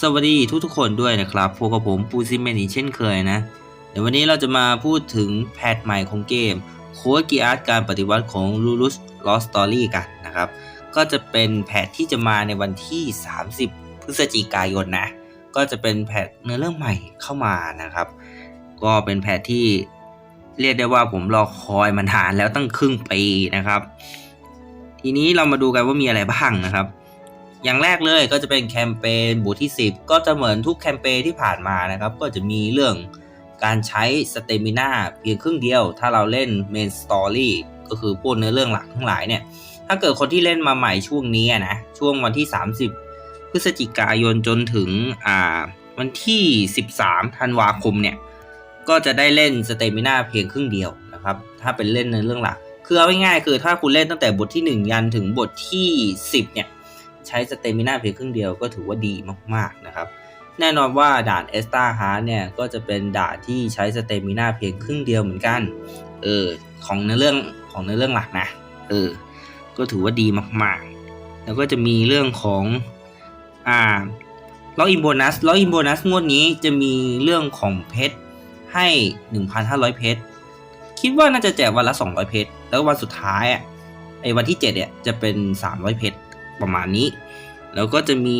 สวัสดีทุกทุกๆคนด้วยนะครับพวกกับผมปูซิเมนอีกเช่นเคยนะ เดี๋ยววันนี้เราจะมาพูดถึงแพทใหม่ของเกมโคกิอาร์ตการปฏิวัติของ l u l u s Lost Story กันนะครับ ก็จะเป็นแพทที่จะมาในวันที่ 30 พฤศจิกายนนะ ก็จะเป็นแพทเนื้อเรื่องใหม่เข้ามานะครับ ก็เป็นแพทที่เรียกได้ว่าผมรอคอยมานานแล้วตั้งครึ่งปีนะครับ ทีนี้เรามาดูกันว่ามีอะไรบ้างนะครับ อย่างแรกเลยก็จะเป็นแคมเปญบูธที่ 10 ก็จะเหมือนทุกแคมเปญที่ผ่านมานะครับ ก็จะมีเรื่องการใช้สเตมิน่าเพียงครึ่งเดียว ถ้าเราเล่นเมนสตอรี่ก็คือพวกเนื้อเรื่องหลักทั้งหลายเนี่ย ถ้าเกิดคนที่เล่นมาใหม่ช่วงนี้นะ ช่วงวันที่ 30 พฤศจิกายนจนถึงอ่าวันที่ 13 ธันวาคมเนี่ย ก็จะได้เล่นสเตมิน่าเพียงครึ่งเดียวนะครับ ถ้าเป็นเล่นในเรื่องหลัก คือเอาง่ายๆคือถ้าคุณเล่นตั้งแต่บทที่ 1 ยันถึงบทที่ 10 เนี่ย ใช้สเตมิน่าเพียงครึ่งเดียวก็ถือว่าดีมากๆนะครับ แน่นอนว่าด่านเอสตาฮาร์เนี่ยก็จะเป็นด่านที่ใช้สเตมิน่าเพียงครึ่งเดียวเหมือนกัน เออของในเรื่องของในเรื่องหลักนะ เออ ก็ถือว่าดีมากๆ แล้วก็จะมีเรื่องของอ่าล็อกอินโบนัสล็อกอินโบนัสงวดนี้จะมีเรื่องของเพชรให้ 1,500 เพชร คิดว่าน่าจะแจกวันละ 200 เพชร แล้ววันสุดท้ายอะไอ้วันที่ 7เนี่ยจะเป็น 300 เพชร ประมาณนี้ แล้วก็จะมี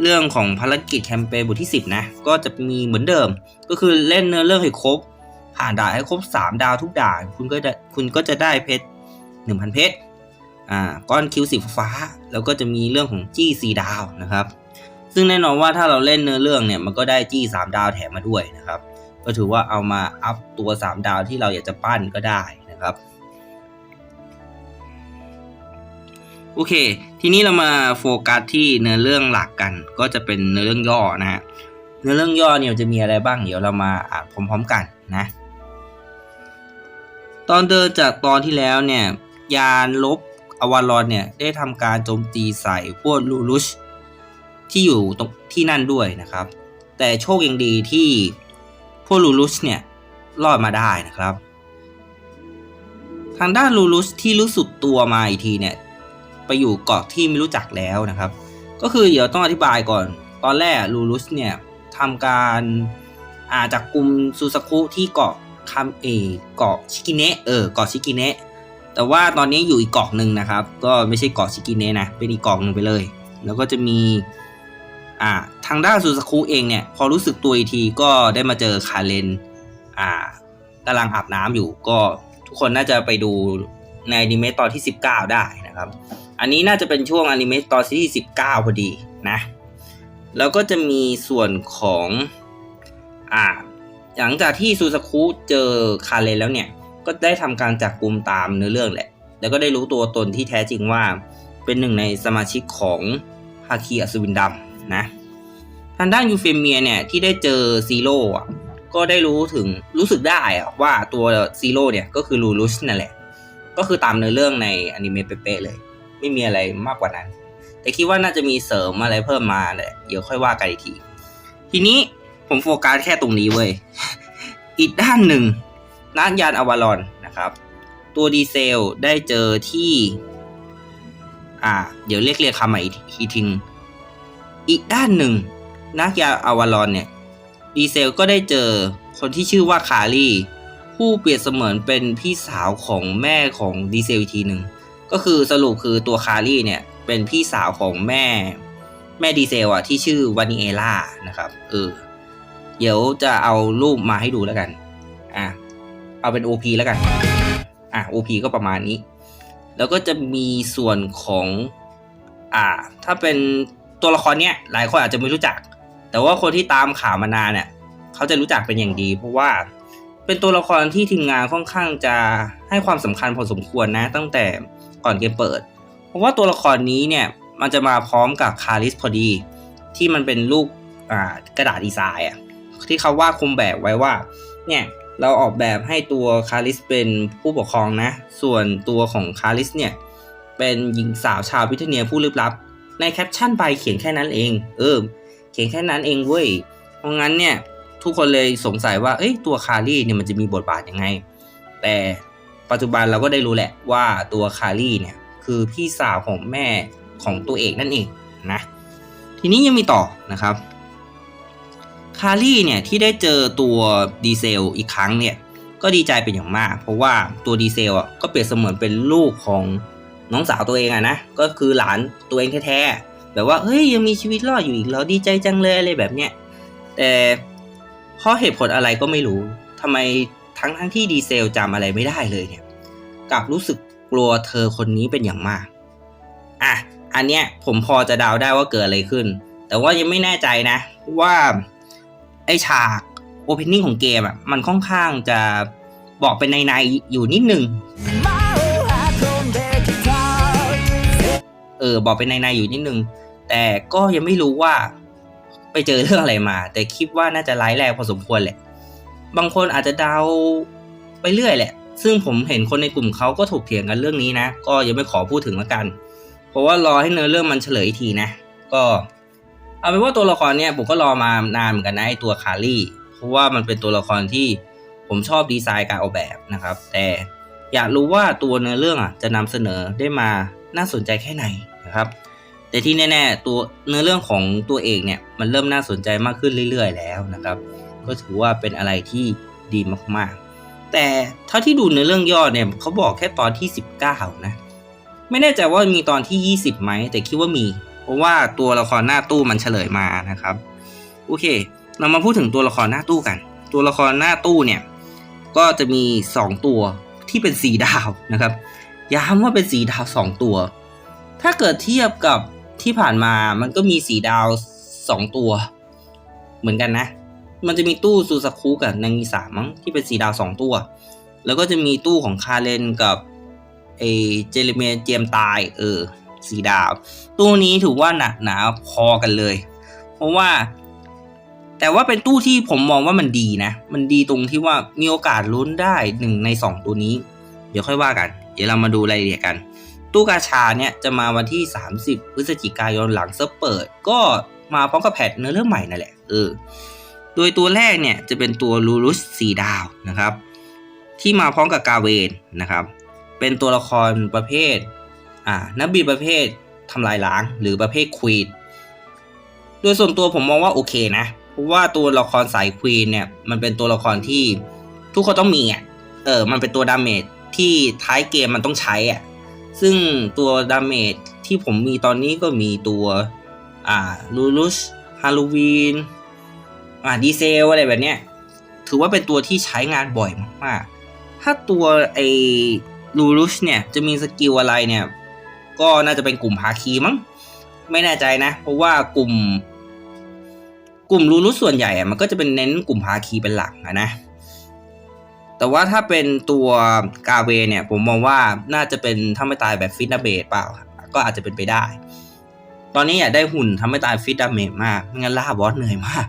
เรื่องของภารกิจแคมเปญบทที่ 10 นะ ก็จะมีเหมือนเดิม ก็คือเล่นเนื้อเรื่องให้ครบ ผ่านด่านให้ครบ 3 ดาวทุกด่าน คุณก็จะคุณก็จะได้เพชร 1,000 เพชร อ่า ก้อนคิวสีฟ้า แล้วก็จะมีเรื่องของจี้สีดาวนะครับ ซึ่งแน่นอนว่าถ้าเราเล่นเนื้อเรื่องเนี่ย มันก็ได้จี้ 3 ดาวแถมมาด้วยนะครับ ก็ถือว่าเอามาอัพตัว 3 ดาวที่เราอยากจะปั้นก็ได้นะครับ โอเค ทีนี้เรามาโฟกัสที่เนื้อเรื่องหลักกัน ก็จะเป็นเนื้อเรื่องย่อนะฮะเนื้อเรื่องย่อเนี่ยจะมีอะไรบ้าง เดี๋ยวเรามาอ่านพร้อมๆกันนะ ตอนเดินจากตอนที่แล้วเนี่ย ยานลบอวารอนเนี่ยได้ทำการโจมตีใส่พวกลูลุชที่อยู่ตรงที่นั่นด้วยนะครับ แต่โชคยังดีที่พวกลูลุชเนี่ยรอดมาได้นะครับ ทางด้านลูลุชที่รู้สึกตัวมาอีกทีเนี่ย ไปอยู่เกาะที่ไม่รู้จักแล้วนะครับ ก็คือเดี๋ยวต้องอธิบายก่อน ตอนแรกลูลุสเนี่ยทำการอาจากกลุ่มซูซาคุที่เกาะคาเอเกาะชิกิเนะเออเกาะชิกิเนะแต่ว่าตอนนี้อยู่อีกเกาะหนึ่งนะครับ ก็ไม่ใช่เกาะชิกิเนะนะเป็นอีกเกาะหนึ่งไปเลย แล้วก็จะมีอ่าทางด้านซูซาคุเองเนี่ยพอรู้สึกตัวอีกทีก็ได้มาเจอคาเรนอ่ากำลังอาบน้ำอยู่ก็ทุกคนน่าจะไปดูในอนิเมะตอนที่ 19 ได้นะครับ อันนี้น่าจะเป็นช่วงอนิเมะตอนที่19 พอดีนะ แล้วก็จะมีส่วนของอ่าหลังจากที่ซูซาคุเจอคาเรนแล้วเนี่ย ก็ได้ทำการจับกลุ่มตามเนื้อเรื่องแหละ แล้วก็ได้รู้ตัวตนที่แท้จริงว่า เป็นหนึ่งในสมาชิกของฮาคิอัศวินดำนะทางด้านยูเฟเมียเนี่ยที่ได้เจอซีโร่อะก็ได้รู้ถึงรู้สึกได้อะว่าตัวซีโร่เนี่ยก็คือลูลุชนั่นแหละ ก็คือตามเนื้อเรื่องในอนิเมะเป๊ะเลย ไม่มีอะไรมากกว่านั้น แต่คิดว่าน่าจะมีเสริมอะไรเพิ่มมาแหละเดี๋ยวค่อยว่ากันอีกที ทีนี้ผมโฟกัสแค่ตรงนี้เว้ย อีกด้านหนึ่งนักยานอวารอนนะครับ ตัวดีเซลได้เจอที่ อ่า เดี๋ยวเรียกเรียกคำใหม่อีกทีทิ้งอีกด้านหนึ่งนักยานอวารอนเนี่ย ดีเซลก็ได้เจอคนที่ชื่อว่าคารีผู้เปรียบเสมือนเป็นพี่สาวของแม่ของดีเซลอีกทีหนึ่ง ก็คือสรุปคือตัวคารีเนี่ยเป็นพี่สาวของแม่แม่ดีเซลอะที่ชื่อวานิเอล่านะครับเออเดี๋ยวจะเอารูปมาให้ดูแล้วกันอะเอาเป็น OP แล้วกันอะ OP ก็ประมาณนี้ แล้วก็จะมีส่วนของอ่า ถ้าเป็นตัวละครเนี้ยหลายคนอาจจะไม่รู้จัก แต่ว่าคนที่ตามข่าวมานานเนี่ยเขาจะรู้จักเป็นอย่างดี เพราะว่าเป็นตัวละครที่ทีมงานค่อนข้างจะให้ความสำคัญพอสมควรนะ ตั้งแต่ ก่อนเกมเปิด เพราะว่าตัวละครนี้เนี่ยมันจะมาพร้อมกับคาริสพอดี ที่มันเป็นลูกกระดาษดีไซน์อะที่เขาวาดคุมแบบไว้ว่าเนี่ยเราออกแบบให้ตัวคาริสเป็นผู้ปกครองนะ ส่วนตัวของคาริสเนี่ยเป็นหญิงสาวชาวพิทเนียผู้ลึกลับ ในแคปชั่นใบเขียนแค่นั้นเอง เออ เขียนแค่นั้นเองเว้ย เพราะงั้นเนี่ยทุกคนเลยสงสัยว่า เอ้ยตัวคารีเนี่ยมันจะมีบทบาทยังไง แต่ ปัจจุบันเราก็ได้รู้แหละว่าตัวคารี่เนี่ยคือพี่สาวของแม่ของตัวเอกนั่นเองนะทีนี้ยังมีต่อนะครับคารี่เนี่ยที่ได้เจอตัวดีเซลอีกครั้งเนี่ยก็ดีใจเป็นอย่างมาก เพราะว่าตัวดีเซลอะก็เปรียบเสมือนเป็นลูกของน้องสาวตัวเองอะนะก็คือหลานตัวเองแท้ๆแบบว่าเฮ้ยยังมีชีวิตรอดอยู่อีกแล้วดีใจจังเลยอะไรแบบเนี้ยแต่เพราะเหตุผลอะไรก็ไม่รู้ทำไม ทั้งทั้งที่ดีเซลจำอะไรไม่ได้เลยเนี่ยกลับรู้สึกกลัวเธอคนนี้เป็นอย่างมากอะอันเนี้ยผมพอจะเดาได้ว่าเกิดอะไรขึ้น แต่ว่ายังไม่แน่ใจนะ ว่าไอฉากโอเพนนิ่งของเกมอะมันค่อนข้างจะบอกเป็นในๆอยู่นิดนึงเออบอกเป็นในๆอยู่นิดนึง แต่ก็ยังไม่รู้ว่าไปเจอเรื่องอะไรมา แต่คิดว่าน่าจะร้ายแรงพอสมควรแหละ บางคนอาจจะเดาไปเรื่อยแหละ ซึ่งผมเห็นคนในกลุ่มเขาก็ถกเถียงกันเรื่องนี้นะ ก็ยังไม่ขอพูดถึงละกัน เพราะว่ารอให้เนื้อเรื่องมันเฉลยอีกทีนะ ก็เอาเป็นว่าตัวละครเนี่ยผมก็รอมานานเหมือนกันนะไอตัวคารี่ เพราะว่ามันเป็นตัวละครที่ผมชอบดีไซน์การออกแบบนะครับ แต่อยากรู้ว่าตัวเนื้อเรื่องอะจะนำเสนอได้มาน่าสนใจแค่ไหนนะครับ แต่ที่แน่ๆตัวเนื้อเรื่องของตัวเอกเนี่ยมันเริ่มน่าสนใจมากขึ้นเรื่อย ๆ แล้วนะครับ ก็ถือว่าเป็นอะไรที่ดีมากๆ แต่เท่าที่ดูเนื้อเรื่องย่อเนี่ยเขาบอกแค่ตอนที่ 19 นะ ไม่แน่ใจว่ามีตอนที่ 20 ไหม แต่คิดว่ามี เพราะว่าตัวละครหน้าตู้มันเฉลยมานะครับ โอเค เรามาพูดถึงตัวละครหน้าตู้กัน ตัวละครหน้าตู้เนี่ยก็จะมี 2 ตัวที่เป็นสีดาวนะครับย้ำว่าเป็นสีดาว 2 ตัว ถ้าเกิดเทียบกับที่ผ่านมามันก็มีสีดาว 2 ตัว เหมือนกันนะ มันจะมีตู้ซูซาคุกับนางีสามั้งที่เป็นสีดาว2ตัว แล้วก็จะมีตู้ของคาเรนกับเอเจเรเมียเจมตาย เออ สีดาว ตู้นี้ถือว่าหนักหนาพอกันเลย เพราะว่า แต่ว่าเป็นตู้ที่ผมมองว่ามันดีนะ มันดีตรงที่ว่ามีโอกาสลุ้นได้หนึ่งในสองตัวนี้ เดี๋ยวค่อยว่ากัน เดี๋ยวเรามาดูรายละเอียดกัน ตู้กาชาเนี่ยจะมาวันที่ 30 พฤศจิกายนหลังเซิร์ฟเปิด ก็มาพร้อมกับแพทเนื้อเรื่องใหม่นั่นแหละ เออ โดยตัวแรกเนี่ยจะเป็นตัวลูรุสสีดาวนะครับ ที่มาพร้อมกับกาเวนนะครับ เป็นตัวละครประเภทอ่านักบินประเภททำลายล้างหรือประเภทควีนโดยส่วนตัวผมมองว่าโอเคนะเพราะว่าตัวละครสายควีนเนี่ยมันเป็นตัวละครที่ทุกคนต้องมีอะเออมันเป็นตัวดาเมจที่ท้ายเกมมันต้องใช้อะซึ่งตัวดาเมจที่ผมมีตอนนี้ก็มีตัวอ่าลูรุสฮาโลวีน อ่าดีเซลอะไรแบบเนี้ยถือว่าเป็นตัวที่ใช้งานบ่อยมากๆ ถ้าตัวไอ้ลูรุสเนี่ยจะมีสกิลอะไรเนี่ย ก็น่าจะเป็นกลุ่มภาคีมั้ง ไม่แน่ใจนะ เพราะว่ากลุ่ม กลุ่มลูรุสส่วนใหญ่อะมันก็จะเป็นเน้นกลุ่มภาคีเป็นหลักะนะ แต่ว่าถ้าเป็นตัวกาเวเนี่ยผมมองว่าน่าจะเป็นถ้าไม่ตายแบบฟิตนาเบตเปล่า ก็อาจจะเป็นไปได้ ตอนนี้อยากได้หุ่นทำให้ตายฟิตดาเมจมากไม่งั้นล่าบอสเหนื่อยมาก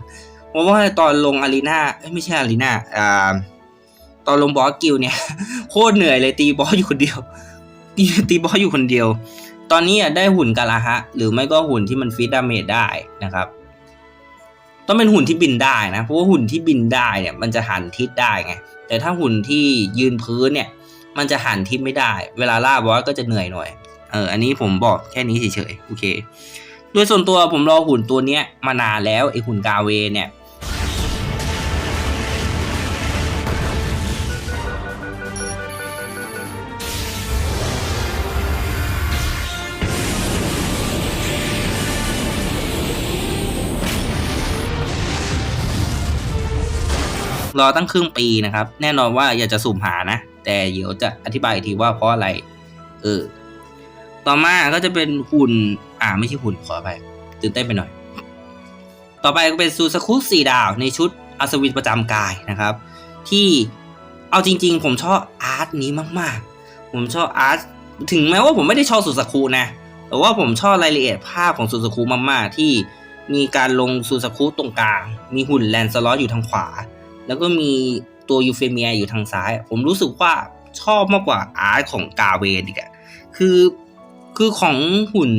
เพราะว่าตอนลงอารีนาเอ้ยไม่ใช่อารีนาอ่าตอนลงบอสกิลเนี่ยโคตรเหนื่อยเลยตีบอสอยู่คนเดียว ตีตีบอสอยู่คนเดียว ตอนนี้ได้หุ่นกาลาฮะ หรือไม่ก็หุ่นที่มันฟิตดาเมจได้นะครับ ต้องเป็นหุ่นที่บินได้นะเพราะว่าหุ่นที่บินได้เนี่ยมันจะหันทิศได้ไงแต่ถ้าหุ่นที่ยืนพื้นเนี่ย มันจะหันทิศไม่ได้ เวลาล่าบอสก็จะเหนื่อยหน่อยเอออันนี้ผมบอกแค่นี้เฉยๆโอเคโดยส่วนตัวผมรอหุ่นตัวเนี้ยมานานแล้วไอหุ่นกาเวเนี่ย รอตั้งครึ่งปีนะครับ แน่นอนว่าอยากจะสุ่มหานะ แต่เดี๋ยวจะอธิบายอีกทีว่าเพราะอะไร เออ ต่อมาก็จะเป็นหุ่น อ่าไม่ใช่หุ่นขอไปตื่นเต้นไปหน่อย ต่อไปก็เป็นซูซาคุสี่ดาวในชุดอัศวินประจำกายนะครับ ที่เอาจริง ๆ ผมชอบอาร์ตนี้มากๆ ผมชอบอาร์ตถึงแม้ว่าผมไม่ได้ชอบซูซาคุนะแต่ว่าผมชอบรายละเอียดภาพของซูซาคุมากๆที่มีการลงซูซาคุตรงกลาง มีหุ่นแลนสล็อตอยู่ทางขวา แล้วก็มีตัวยูเฟเมียอยู่ทางซ้าย ผมรู้สึกว่าชอบมากกว่าอาร์ตของกาเวนอีกอะคือคือของหุ่น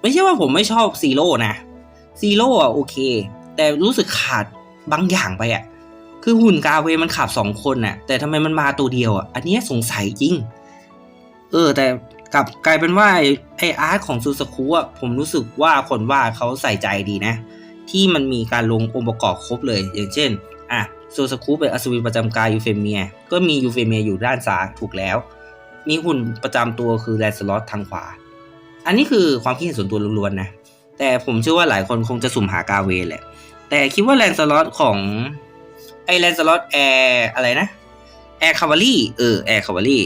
ไม่ใช่ว่าผมไม่ชอบซีโร่นะซีโร่อะโอเค แต่รู้สึกขาดบางอย่างไปอะคือหุ่นกาเวมันขาดสองคนน่ะ แต่ทำไมมันมาตัวเดียวอะอันเนี้ยสงสัยจริง เออ แต่กลับกลายเป็นว่าไออาร์ตของซูซาคุอะผมรู้สึกว่าคนวาดเขาใส่ใจดีนะ ที่มันมีการลงองค์ประกอบครบเลย อย่างเช่น อะ ซูซาคุเป็นอัศวินประจำกายยูเฟเมีย ก็มียูเฟเมียอยู่ด้านซ้ายถูกแล้ว มีหุ่นประจำตัวคือแลนสลอตทางขวา อันนี้คือความคิดเห็นส่วนตัวล้วนๆนะ แต่ผมเชื่อว่าหลายคนคงจะสุ่มหากาเวแหละ แต่คิดว่าแลนสลอตของไอแลนสลอตแอร์อะไรนะแอร์คาวารี่เออแอร์คาวารี่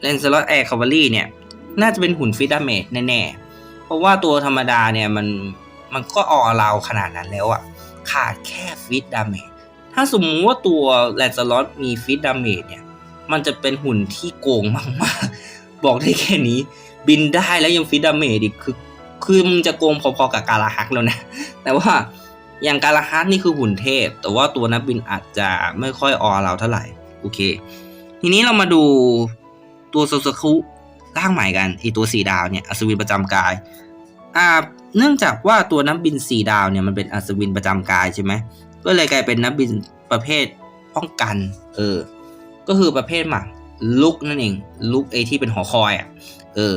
แลนสลอตแอร์คาวารี่เนี่ย น่าจะเป็นหุ่นฟิตดาเมจแน่ๆ เพราะว่าตัวธรรมดาเนี่ยมันมันก็ออราขนาดนั้นแล้วอะขาดแค่ฟิตดาเมจ ถ้าสมมติว่าตัวแลนสลอตมีฟิตดาเมจเนี่ย มันจะเป็นหุ่นที่โกงมากๆ บอกได้แค่นี้ บินได้แล้วยังฟิตดาเมจอีกคือ คือมึงจะโกงพอๆกับกาลาฮักแล้วนะ แต่ว่าอย่างกาลาฮักนี่คือหุ่นเทพ แต่ว่าตัวนักบินอาจจะไม่ค่อยออเราเท่าไหร่ โอเค ทีนี้เรามาดูตัวโซซคุร่างใหม่กันไอตัวสีดาวเนี่ยอัศวินประจำกายอ่าเนื่องจากว่าตัวนักบินสีดาวเนี่ยมันเป็นอัศวินประจำกายใช่ไหม ก็เลยกลายเป็นนักบินประเภทป้องกัน เออ ก็คือประเภทหมักลุกนั่นเองลุกไอที่เป็นหอคอยอะ เออ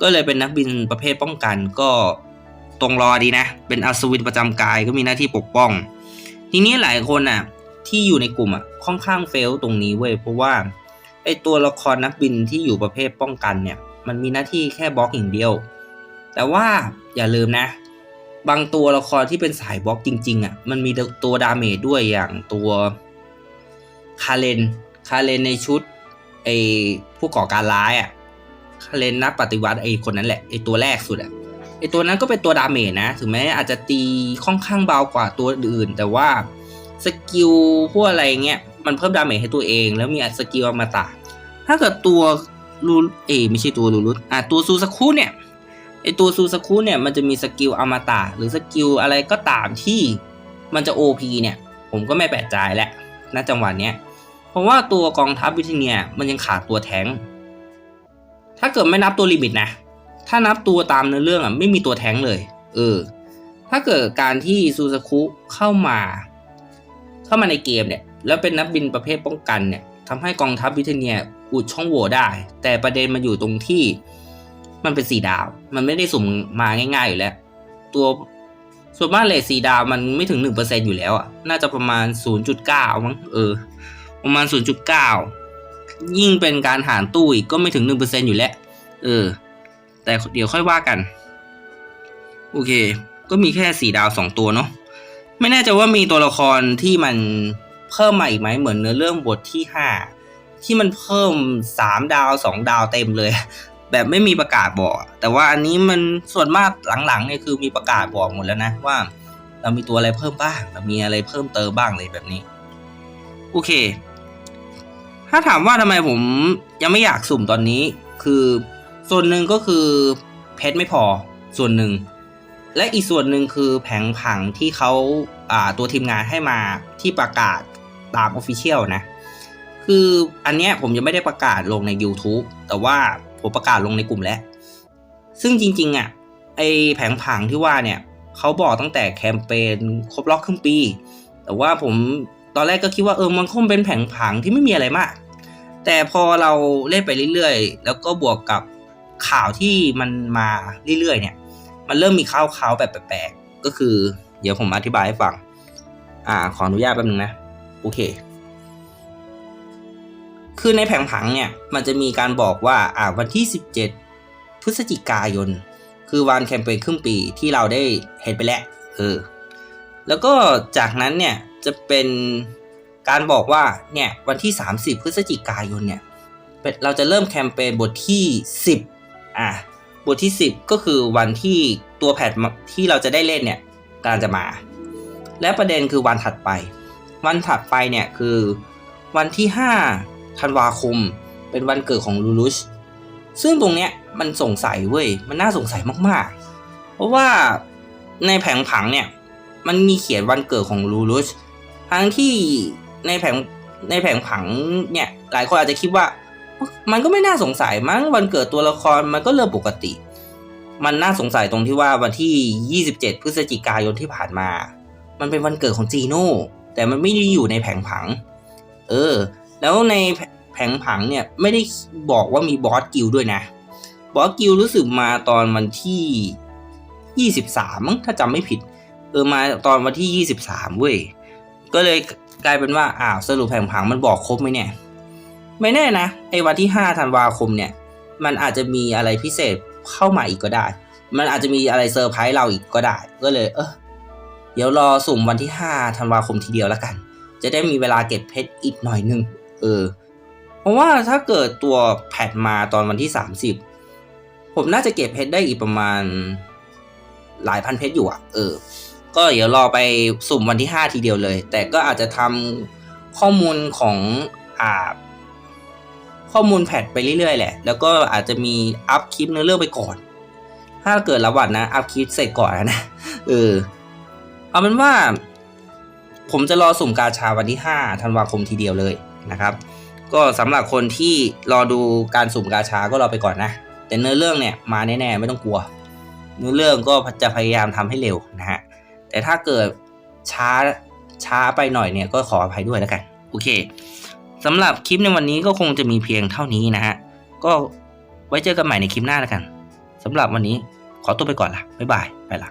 ก็เลยเป็นนักบินประเภทป้องกันก็ตรงรอดีนะ เป็นอัศวินประจำกายก็มีหน้าที่ปกป้อง ทีนี้หลายคนอะ ที่อยู่ในกลุ่มอะค่อนข้างเฟลตรงนี้เว้ยเพราะว่าไอตัวละครนักบินที่อยู่ประเภทป้องกันเนี่ย มันมีหน้าที่แค่บล็อกอย่างเดียว แต่ว่าอย่าลืมนะ บางตัวละครที่เป็นสายบล็อกจริง ๆอะมันมีตัวดาเมจด้วยอย่างตัวคาเลนคาเลนในชุดไอผู้ก่อการร้ายอะคาเลนนักปฏิวัติไอคนนั้นแหละไอตัวแรกสุดอะไอตัวนั้นก็เป็นตัวดาเมจนะถึงแม้อาจจะตีค่อนข้างเบากว่าตัวอื่น แต่ว่าสกิลพวกอะไรเงี้ยมันเพิ่มดาเมจให้ตัวเอง แล้วมีสกิลอมตะถ้าเกิดตัวรูเอไม่ใช่ตัวรูรุอะตัวซูซาคุเนี่ย ไอตัวซูซาคุเนี่ยมันจะมีสกิลอมตะหรือสกิลอะไรก็ตามที่มันจะ OP เนี่ย ผมก็ไม่แปลกใจแหละณจังหวะเนี้ยเพราะว่าตัวกองทัพวิทเนียมันยังขาดตัวแทงถ้าเกิดไม่นับตัวลิมิตนะ ถ้านับตัวตามเนื้อเรื่องอะไม่มีตัวแทงเลย เออ ถ้าเกิดการที่ซูซาคุเข้ามา เข้ามาในเกมเนี่ย แล้วเป็นนักบินประเภทป้องกันเนี่ยทำให้กองทัพวิเทเนียอุดช่องโหว่ได้ แต่ประเด็นมันอยู่ตรงที่ มันเป็นสีดาว มันไม่ได้สุ่มมาง่ายๆอยู่แล้ว ตัวส่วนมากเลทสีดาวมันไม่ถึง1%อร์เซ็นอยู่แล้วอะ น่าจะประมาณ0.9มั้งเออ ประมาณ0.9ยิ่งเป็นการหารตู้อีกก็ไม่ถึง1%อยู่แล้ว เออ แต่เดี๋ยวค่อยว่ากัน โอเค ก็มีแค่สี่ดาวสองตัวเนาะ ไม่แน่ใจว่ามีตัวละครที่มันเพิ่มมาอีกไหมเหมือนเนื้อเรื่องบทที่ห้าที่มันเพิ่มสามดาวสองดาวเต็มเลย แบบไม่มีประกาศบอก แต่ว่าอันนี้มันส่วนมากหลังๆเนี่ยคือมีประกาศบอกหมดแล้วนะว่า เรามีตัวอะไรเพิ่มบ้างเรามีอะไรเพิ่มเติมบ้างเลยแบบนี้ โอเค ถ้าถามว่าทำไมผมยังไม่อยากสุ่มตอนนี้ คือส่วนหนึ่งก็คือเพชรไม่พอส่วนหนึ่ง และอีกส่วนหนึ่งคือแผงผังที่เขาอ่าตัวทีมงานให้มาที่ประกาศตามออฟฟิเชียลนะ คืออันเนี้ยผมยังไม่ได้ประกาศลงใน YouTube แต่ว่า ผมประกาศลงในกลุ่มแล้ว ซึ่งจริง ๆอะไอแผงผังที่ว่าเนี่ยเขาบอกตั้งแต่แคมเปญครบรอบครึ่งปี แต่ว่าผมตอนแรกก็คิดว่าเออมันคงเป็นแผงผังที่ไม่มีอะไรมาก แต่พอเราเล่นไปเรื่อยๆ แล้วก็บวกกับข่าวที่มันมาเรื่อยๆ เนี่ย มันเริ่มมีข่าวข่าวแบบแปลกๆก็คือ เดี๋ยวผมอธิบายให้ฟัง อ่า ขออนุญาตแป๊บนึงนะ โอเค คือในแผงผังเนี่ยมันจะมีการบอกว่าอ่าวันที่ 17 พฤศจิกายน คือวันแคมเปญครึ่งปีที่เราได้เห็นไปแล้วเออแล้วก็จากนั้นเนี่ยจะเป็นการบอกว่าเนี่ยวันที่ 30 พฤศจิกายนเนี่ยเราจะเริ่มแคมเปญบทที่ 10อะบทที่ 10 ก็คือวันที่ตัวแพทที่เราจะได้เล่นเนี่ยกำลังจะมา และประเด็นคือวันถัดไป วันถัดไปเนี่ยคือวันที่ 5 ธันวาคม เป็นวันเกิดของลูลุชซึ่งตรงเนี้ยมันสงสัยเว้ย มันน่าสงสัยมากๆ เพราะว่าในแผงผังเนี่ย มันมีเขียนวันเกิดของลูลุชทั้งที่ในแผงในแผงผังเนี่ยหลายคนอาจจะคิดว่า มันก็ไม่น่าสงสัยมั้งวันเกิดตัวละครมันก็เรื่องปกติ มันน่าสงสัยตรงที่ว่าวันที่ 27 พฤศจิกายนที่ผ่านมา มันเป็นวันเกิดของจีโน่แต่มันไม่ได้อยู่ในแผงผัง เออ แล้วในแผงผังเนี่ยไม่ได้บอกว่ามีบอสกิลด้วยนะ บอสกิลรู้สึกมาตอนวันที่ 23มั้งถ้าจำไม่ผิด เออมาตอนวันที่ 23เว้ย ก็เลยกลายเป็นว่าอ้าวสรุปแผงผังมันบอกครบไหมเนี่ย ไม่แน่นะไอ้วันที่5ธันวาคมเนี่ย มันอาจจะมีอะไรพิเศษเข้ามาอีกก็ได้ มันอาจจะมีอะไรเซอร์ไพรส์เราอีกก็ได้ ก็เลย เออเดี๋ยวรอสุ่มวันที่5ธันวาคมทีเดียวแล้วกัน จะได้มีเวลาเก็บเพชรอีกหน่อยนึง เออ เพราะว่าถ้าเกิดตัวแพทมาตอนวันที่ 30 ผมน่าจะเก็บเพชรได้อีกประมาณหลายพันเพชรอยู่อะ เออ ก็เดี๋ยวรอไปสุ่มวันที่ 5 ทีเดียวเลย แต่ก็อาจจะทำข้อมูลของอ่าข้อมูลแพทไปเรื่อยๆ แหละ แล้วก็อาจจะมีอัพคลิปเนื้อเรื่องไปก่อน ถ้าเกิดระวัดนะ อัพคลิปเสร็จก่อนนะ เออ เอาเป็นว่า ผมจะรอสุ่มกาชาวันที่ 5 ธันวาคมทีเดียวเลย นะครับ ก็สำหรับคนที่รอดูการสุ่มกาชาก็รอไปก่อนนะ แต่เนื้อเรื่องเนี่ยมาแน่ๆไม่ต้องกลัว เนื้อเรื่องก็จะพยายามทำให้เร็วนะฮะแต่ถ้าเกิดช้าช้าไปหน่อยเนี่ยก็ขออภัยด้วยแล้วกันโอเคสำหรับคลิปในวันนี้ก็คงจะมีเพียงเท่านี้นะฮะก็ไว้เจอกันใหม่ในคลิปหน้าแล้วกันสำหรับวันนี้ขอตัวไปก่อนละบ๊ายบาย ไปละ